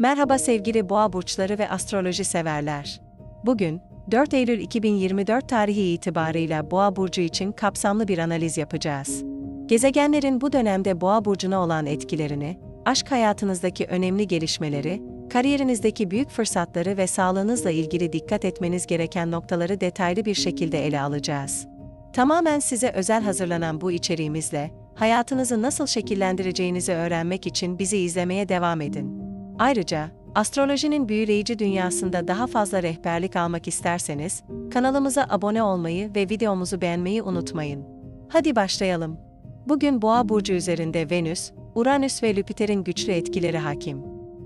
Merhaba sevgili boğa burçları ve astroloji severler. Bugün, 4 Eylül 2024 tarihi itibarıyla boğa burcu için kapsamlı bir analiz yapacağız. Gezegenlerin bu dönemde boğa burcuna olan etkilerini, aşk hayatınızdaki önemli gelişmeleri, kariyerinizdeki büyük fırsatları ve sağlığınızla ilgili dikkat etmeniz gereken noktaları detaylı bir şekilde ele alacağız. Tamamen size özel hazırlanan bu içeriğimizle, hayatınızı nasıl şekillendireceğinizi öğrenmek için bizi izlemeye devam edin. Ayrıca, astrolojinin büyüleyici dünyasında daha fazla rehberlik almak isterseniz, kanalımıza abone olmayı ve videomuzu beğenmeyi unutmayın. Hadi başlayalım. Bugün Boğa burcu üzerinde Venüs, Uranüs ve Jüpiter'in güçlü etkileri hakim.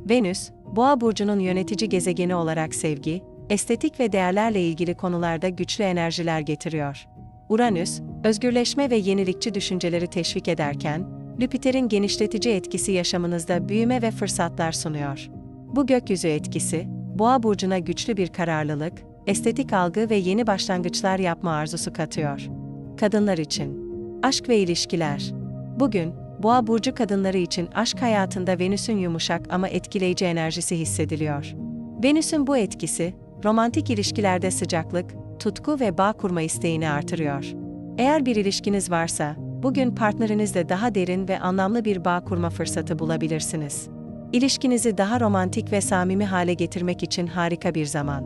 Venüs, Boğa burcunun yönetici gezegeni olarak sevgi, estetik ve değerlerle ilgili konularda güçlü enerjiler getiriyor. Uranüs, özgürleşme ve yenilikçi düşünceleri teşvik ederken, Jüpiter'in genişletici etkisi yaşamınızda büyüme ve fırsatlar sunuyor. Bu gökyüzü etkisi, Boğa burcuna güçlü bir kararlılık, estetik algı ve yeni başlangıçlar yapma arzusu katıyor. Kadınlar için Aşk ve ilişkiler. Bugün, Boğa burcu kadınları için aşk hayatında Venüs'ün yumuşak ama etkileyici enerjisi hissediliyor. Venüs'ün bu etkisi, romantik ilişkilerde sıcaklık, tutku ve bağ kurma isteğini artırıyor. Eğer bir ilişkiniz varsa, bugün partnerinizle daha derin ve anlamlı bir bağ kurma fırsatı bulabilirsiniz. İlişkinizi daha romantik ve samimi hale getirmek için harika bir zaman.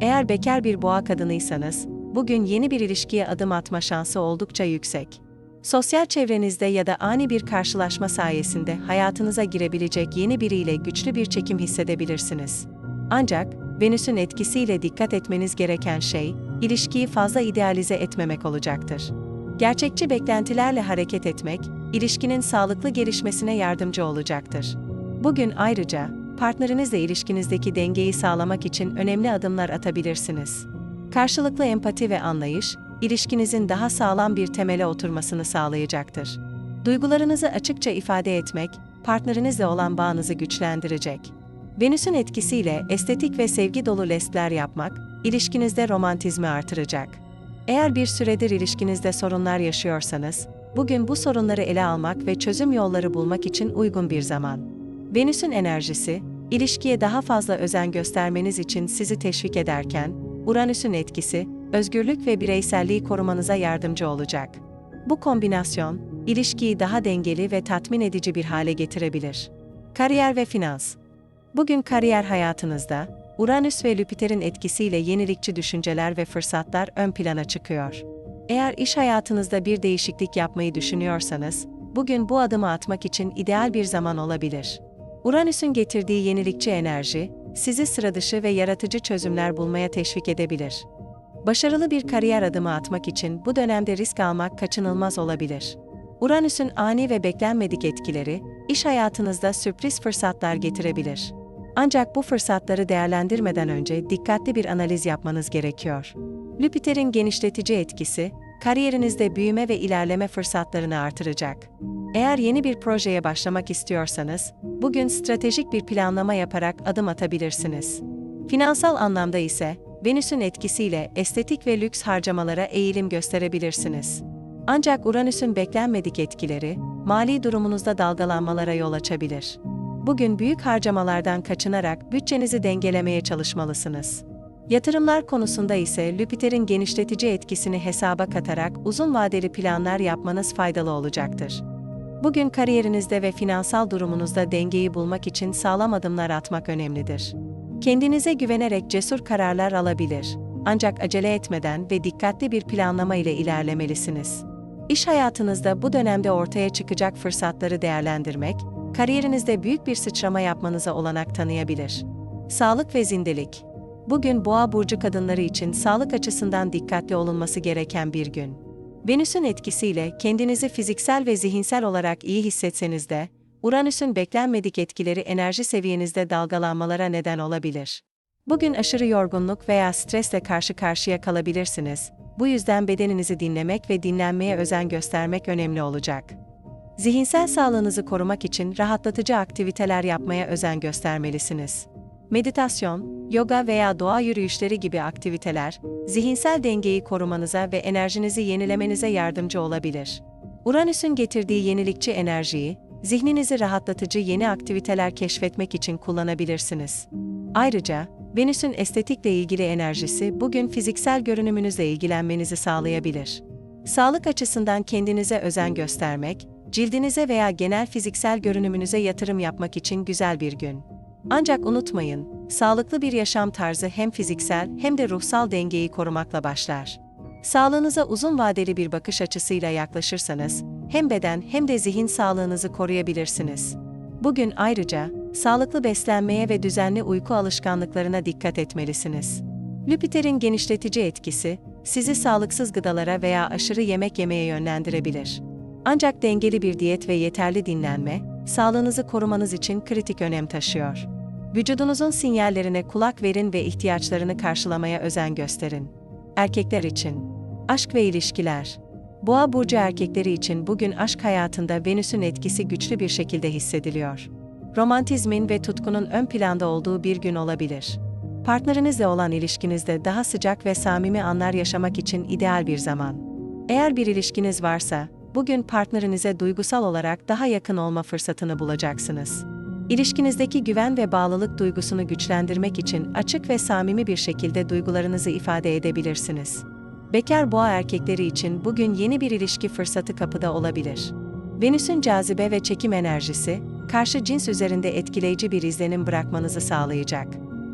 Eğer bekar bir boğa kadınıysanız, bugün yeni bir ilişkiye adım atma şansı oldukça yüksek. Sosyal çevrenizde ya da ani bir karşılaşma sayesinde hayatınıza girebilecek yeni biriyle güçlü bir çekim hissedebilirsiniz. Ancak, Venüs'ün etkisiyle dikkat etmeniz gereken şey, ilişkiyi fazla idealize etmemek olacaktır. Gerçekçi beklentilerle hareket etmek, ilişkinin sağlıklı gelişmesine yardımcı olacaktır. Bugün ayrıca, partnerinizle ilişkinizdeki dengeyi sağlamak için önemli adımlar atabilirsiniz. Karşılıklı empati ve anlayış, ilişkinizin daha sağlam bir temele oturmasını sağlayacaktır. Duygularınızı açıkça ifade etmek, partnerinizle olan bağınızı güçlendirecek. Venüs'ün etkisiyle estetik ve sevgi dolu lestler yapmak, ilişkinizde romantizmi artıracak. Eğer bir süredir ilişkinizde sorunlar yaşıyorsanız, bugün bu sorunları ele almak ve çözüm yolları bulmak için uygun bir zaman. Venüs'ün enerjisi, ilişkiye daha fazla özen göstermeniz için sizi teşvik ederken, Uranüs'ün etkisi, özgürlük ve bireyselliği korumanıza yardımcı olacak. Bu kombinasyon, ilişkiyi daha dengeli ve tatmin edici bir hale getirebilir. Kariyer ve finans. Bugün kariyer hayatınızda, Uranüs ve Jüpiter'in etkisiyle yenilikçi düşünceler ve fırsatlar ön plana çıkıyor. Eğer iş hayatınızda bir değişiklik yapmayı düşünüyorsanız, bugün bu adımı atmak için ideal bir zaman olabilir. Uranüs'ün getirdiği yenilikçi enerji, sizi sıradışı ve yaratıcı çözümler bulmaya teşvik edebilir. Başarılı bir kariyer adımı atmak için bu dönemde risk almak kaçınılmaz olabilir. Uranüs'ün ani ve beklenmedik etkileri, iş hayatınızda sürpriz fırsatlar getirebilir. Ancak bu fırsatları değerlendirmeden önce dikkatli bir analiz yapmanız gerekiyor. Jüpiter'in genişletici etkisi, kariyerinizde büyüme ve ilerleme fırsatlarını artıracak. Eğer yeni bir projeye başlamak istiyorsanız, bugün stratejik bir planlama yaparak adım atabilirsiniz. Finansal anlamda ise, Venüs'ün etkisiyle estetik ve lüks harcamalara eğilim gösterebilirsiniz. Ancak Uranüs'ün beklenmedik etkileri, mali durumunuzda dalgalanmalara yol açabilir. Bugün büyük harcamalardan kaçınarak bütçenizi dengelemeye çalışmalısınız. Yatırımlar konusunda ise Jüpiter'in genişletici etkisini hesaba katarak uzun vadeli planlar yapmanız faydalı olacaktır. Bugün kariyerinizde ve finansal durumunuzda dengeyi bulmak için sağlam adımlar atmak önemlidir. Kendinize güvenerek cesur kararlar alabilir. Ancak acele etmeden ve dikkatli bir planlama ile ilerlemelisiniz. İş hayatınızda bu dönemde ortaya çıkacak fırsatları değerlendirmek, kariyerinizde büyük bir sıçrama yapmanıza olanak tanıyabilir. Sağlık ve zindelik. Bugün Boğa burcu kadınları için sağlık açısından dikkatli olunması gereken bir gün. Venüs'ün etkisiyle kendinizi fiziksel ve zihinsel olarak iyi hissetseniz de, Uranüs'ün beklenmedik etkileri enerji seviyenizde dalgalanmalara neden olabilir. Bugün aşırı yorgunluk veya stresle karşı karşıya kalabilirsiniz. Bu yüzden bedeninizi dinlemek ve dinlenmeye özen göstermek önemli olacak. Zihinsel sağlığınızı korumak için rahatlatıcı aktiviteler yapmaya özen göstermelisiniz. Meditasyon, yoga veya doğa yürüyüşleri gibi aktiviteler, zihinsel dengeyi korumanıza ve enerjinizi yenilemenize yardımcı olabilir. Uranüs'ün getirdiği yenilikçi enerjiyi, zihninizi rahatlatıcı yeni aktiviteler keşfetmek için kullanabilirsiniz. Ayrıca, Venüs'ün estetikle ilgili enerjisi bugün fiziksel görünümünüzle ilgilenmenizi sağlayabilir. Sağlık açısından kendinize özen göstermek, cildinize veya genel fiziksel görünümünüze yatırım yapmak için güzel bir gün. Ancak unutmayın, sağlıklı bir yaşam tarzı hem fiziksel hem de ruhsal dengeyi korumakla başlar. Sağlığınıza uzun vadeli bir bakış açısıyla yaklaşırsanız, hem beden hem de zihin sağlığınızı koruyabilirsiniz. Bugün ayrıca, sağlıklı beslenmeye ve düzenli uyku alışkanlıklarına dikkat etmelisiniz. Lüpiter'in genişletici etkisi, sizi sağlıksız gıdalara veya aşırı yemek yemeye yönlendirebilir. Ancak dengeli bir diyet ve yeterli dinlenme, sağlığınızı korumanız için kritik önem taşıyor. Vücudunuzun sinyallerine kulak verin ve ihtiyaçlarını karşılamaya özen gösterin. Erkekler için Aşk ve ilişkiler Boğa burcu erkekleri için bugün aşk hayatında Venüs'ün etkisi güçlü bir şekilde hissediliyor. Romantizmin ve tutkunun ön planda olduğu bir gün olabilir. Partnerinizle olan ilişkinizde daha sıcak ve samimi anlar yaşamak için ideal bir zaman. Eğer bir ilişkiniz varsa, bugün partnerinize duygusal olarak daha yakın olma fırsatını bulacaksınız. İlişkinizdeki güven ve bağlılık duygusunu güçlendirmek için açık ve samimi bir şekilde duygularınızı ifade edebilirsiniz. Bekar boğa erkekleri için bugün yeni bir ilişki fırsatı kapıda olabilir. Venüs'ün cazibe ve çekim enerjisi, karşı cins üzerinde etkileyici bir izlenim bırakmanızı sağlayacak.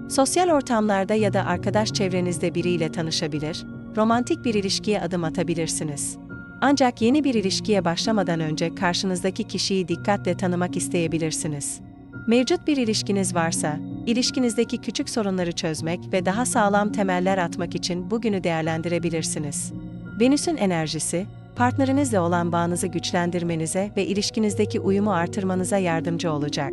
Sosyal ortamlarda ya da arkadaş çevrenizde biriyle tanışabilir, romantik bir ilişkiye adım atabilirsiniz. Ancak yeni bir ilişkiye başlamadan önce karşınızdaki kişiyi dikkatle tanımak isteyebilirsiniz. Mevcut bir ilişkiniz varsa, ilişkinizdeki küçük sorunları çözmek ve daha sağlam temeller atmak için bugünü değerlendirebilirsiniz. Venüs'ün enerjisi, partnerinizle olan bağınızı güçlendirmenize ve ilişkinizdeki uyumu artırmanıza yardımcı olacak.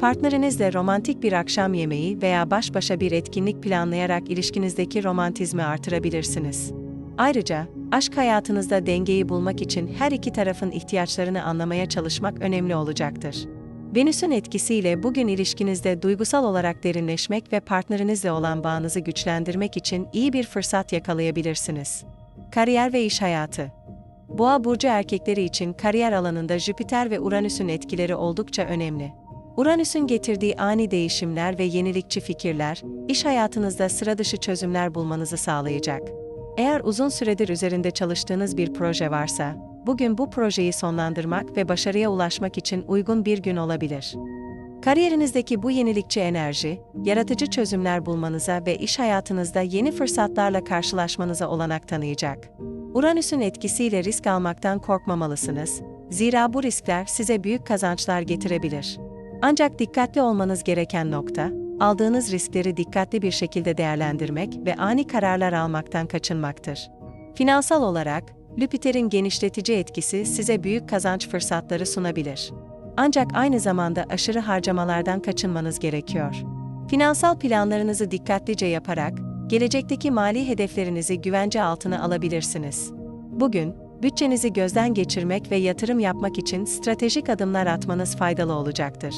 Partnerinizle romantik bir akşam yemeği veya baş başa bir etkinlik planlayarak ilişkinizdeki romantizmi artırabilirsiniz. Ayrıca, aşk hayatınızda dengeyi bulmak için her iki tarafın ihtiyaçlarını anlamaya çalışmak önemli olacaktır. Venüs'ün etkisiyle bugün ilişkinizde duygusal olarak derinleşmek ve partnerinizle olan bağınızı güçlendirmek için iyi bir fırsat yakalayabilirsiniz. Kariyer ve iş hayatı Boğa burcu erkekleri için kariyer alanında Jüpiter ve Uranüs'ün etkileri oldukça önemli. Uranüs'ün getirdiği ani değişimler ve yenilikçi fikirler, iş hayatınızda sıra dışı çözümler bulmanızı sağlayacak. Eğer uzun süredir üzerinde çalıştığınız bir proje varsa, bugün bu projeyi sonlandırmak ve başarıya ulaşmak için uygun bir gün olabilir. Kariyerinizdeki bu yenilikçi enerji, yaratıcı çözümler bulmanıza ve iş hayatınızda yeni fırsatlarla karşılaşmanıza olanak tanıyacak. Uranüs'ün etkisiyle risk almaktan korkmamalısınız. Zira bu riskler size büyük kazançlar getirebilir. Ancak dikkatli olmanız gereken nokta, aldığınız riskleri dikkatli bir şekilde değerlendirmek ve ani kararlar almaktan kaçınmaktır. Finansal olarak, Lüpiter'in genişletici etkisi size büyük kazanç fırsatları sunabilir. Ancak aynı zamanda aşırı harcamalardan kaçınmanız gerekiyor. Finansal planlarınızı dikkatlice yaparak, gelecekteki mali hedeflerinizi güvence altına alabilirsiniz. Bugün, bütçenizi gözden geçirmek ve yatırım yapmak için stratejik adımlar atmanız faydalı olacaktır.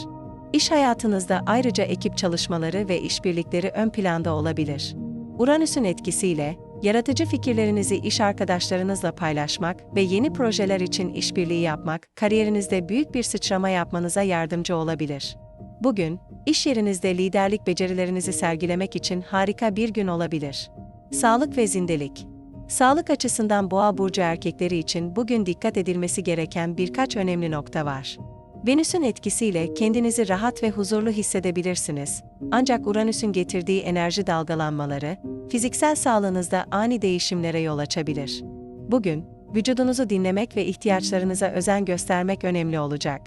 İş hayatınızda ayrıca ekip çalışmaları ve işbirlikleri ön planda olabilir. Uranüs'ün etkisiyle, yaratıcı fikirlerinizi iş arkadaşlarınızla paylaşmak ve yeni projeler için işbirliği yapmak, kariyerinizde büyük bir sıçrama yapmanıza yardımcı olabilir. Bugün, iş yerinizde liderlik becerilerinizi sergilemek için harika bir gün olabilir. Sağlık ve zindelik Sağlık açısından boğa burcu erkekleri için bugün dikkat edilmesi gereken birkaç önemli nokta var. Venüs'ün etkisiyle kendinizi rahat ve huzurlu hissedebilirsiniz. Ancak Uranüs'ün getirdiği enerji dalgalanmaları, fiziksel sağlığınızda ani değişimlere yol açabilir. Bugün, vücudunuzu dinlemek ve ihtiyaçlarınıza özen göstermek önemli olacak.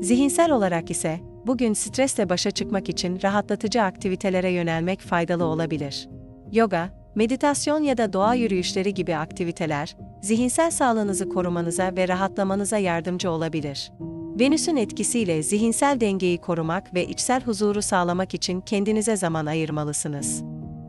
Zihinsel olarak ise, bugün stresle başa çıkmak için rahatlatıcı aktivitelere yönelmek faydalı olabilir. Yoga, meditasyon ya da doğa yürüyüşleri gibi aktiviteler, zihinsel sağlığınızı korumanıza ve rahatlamanıza yardımcı olabilir. Venüs'ün etkisiyle zihinsel dengeyi korumak ve içsel huzuru sağlamak için kendinize zaman ayırmalısınız.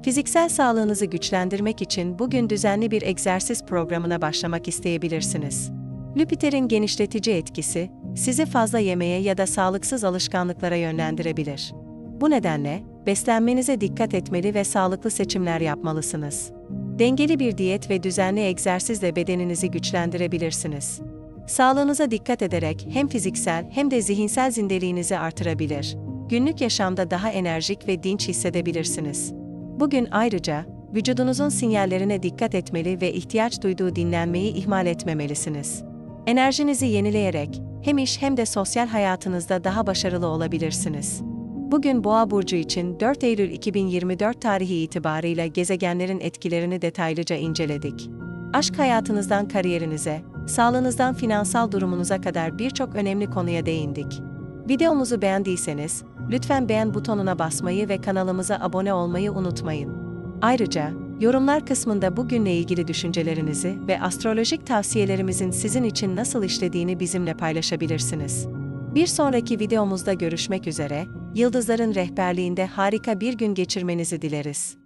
Fiziksel sağlığınızı güçlendirmek için bugün düzenli bir egzersiz programına başlamak isteyebilirsiniz. Lüpiter'in genişletici etkisi, sizi fazla yemeye ya da sağlıksız alışkanlıklara yönlendirebilir. Bu nedenle, beslenmenize dikkat etmeli ve sağlıklı seçimler yapmalısınız. Dengeli bir diyet ve düzenli egzersizle bedeninizi güçlendirebilirsiniz. Sağlığınıza dikkat ederek hem fiziksel hem de zihinsel zindeliğinizi artırabilir. Günlük yaşamda daha enerjik ve dinç hissedebilirsiniz. Bugün ayrıca vücudunuzun sinyallerine dikkat etmeli ve ihtiyaç duyduğu dinlenmeyi ihmal etmemelisiniz. Enerjinizi yenileyerek hem iş hem de sosyal hayatınızda daha başarılı olabilirsiniz. Bugün Boğa burcu için 4 Eylül 2024 tarihi itibarıyla gezegenlerin etkilerini detaylıca inceledik. Aşk hayatınızdan kariyerinize, sağlığınızdan finansal durumunuza kadar birçok önemli konuya değindik. Videomuzu beğendiyseniz, lütfen beğen butonuna basmayı ve kanalımıza abone olmayı unutmayın. Ayrıca, yorumlar kısmında bugünle ilgili düşüncelerinizi ve astrolojik tavsiyelerimizin sizin için nasıl işlediğini bizimle paylaşabilirsiniz. Bir sonraki videomuzda görüşmek üzere, yıldızların rehberliğinde harika bir gün geçirmenizi dileriz.